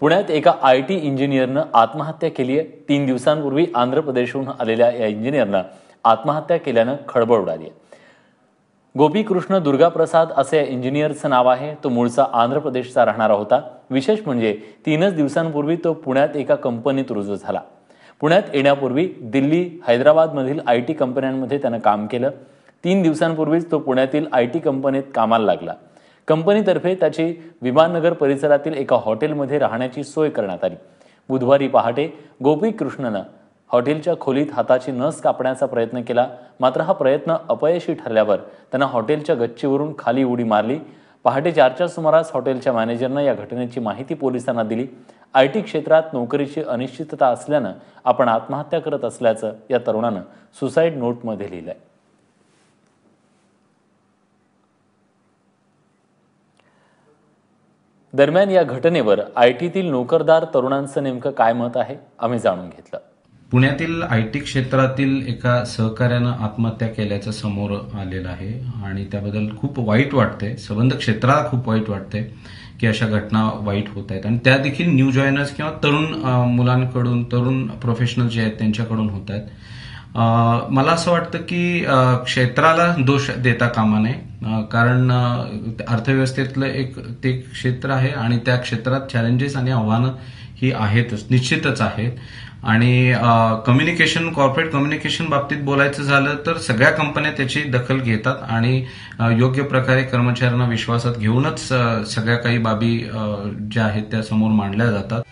पुण्यात एका I T इंजिनियरनं आत्महत्या केली आहे. तीन दिवसांपूर्वी आंध्र प्रदेशहून आलेल्या या इंजिनियरनं आत्महत्या केल्यानं खळबळ उडाली आहे. गोपीकृष्ण दुर्गाप्रसाद असे या इंजिनियरचं नाव आहे. तो मूळचा आंध्र प्रदेशचा राहणारा होता. विशेष म्हणजे तीनच दिवसांपूर्वी तो पुण्यात एका कंपनीत रुजू झाला. पुण्यात येण्यापूर्वी दिल्ली हैदराबादमधील आय टी कंपन्यांमध्ये त्यानं काम केलं. तीन दिवसांपूर्वीच तो पुण्यातील आय टी कंपनीत कामाला लागला. कंपनीतर्फे त्याची विमाननगर परिसरातील एका हॉटेलमध्ये राहण्याची सोय करण्यात आली. बुधवारी पहाटे गोपी कृष्णनं हॉटेलच्या खोलीत हाताची नस कापण्याचा प्रयत्न केला. मात्र हा प्रयत्न अपयशी ठरल्यावर त्यांना हॉटेलच्या गच्चीवरून खाली उडी मारली. पहाटे चारच्या सुमारास हॉटेलच्या मॅनेजरनं या घटनेची माहिती पोलिसांना दिली. आय टी क्षेत्रात नोकरीची अनिश्चितता असल्यानं आपण आत्महत्या करत असल्याचं या तरुणानं सुसाईड नोटमध्ये लिहिलंय. दरम्यान या घटनेवर आय टीतील नोकरदार तरुणांचं नेमकं काय मत आहे आम्ही जाणून घेतलं. पुण्यातील आय टी क्षेत्रातील एका सहकार्यानं आत्महत्या केल्याचं समोर आलेलं आहे आणि त्याबद्दल खूप वाईट वाटते संबंध क्षेत्राला खूप वाईट वाटते की अशा घटना वाईट होत आहेत. आणि त्या देखील न्यू जॉईनर्स किंवा तरुण मुलांकडून तरुण प्रोफेशनल जे आहेत त्यांच्याकडून होत आहेत. मला असं वाटतं की क्षेत्राला दोष देता कामा नये. कारण अर्थव्यवस्थेतलं एक ते क्षेत्र आहे आणि त्या क्षेत्रात चॅलेंजेस आणि आव्हानं ही आहेतच निश्चितच आहेत. आणि कम्युनिकेशन कॉर्पोरेट कम्युनिकेशन बाबतीत बोलायचं झालं तर सगळ्या कंपन्या त्याची दखल घेतात आणि योग्य प्रकारे कर्मचाऱ्यांना विश्वासात घेऊनच सगळ्या काही बाबी ज्या आहेत त्या समोर मांडल्या जातात.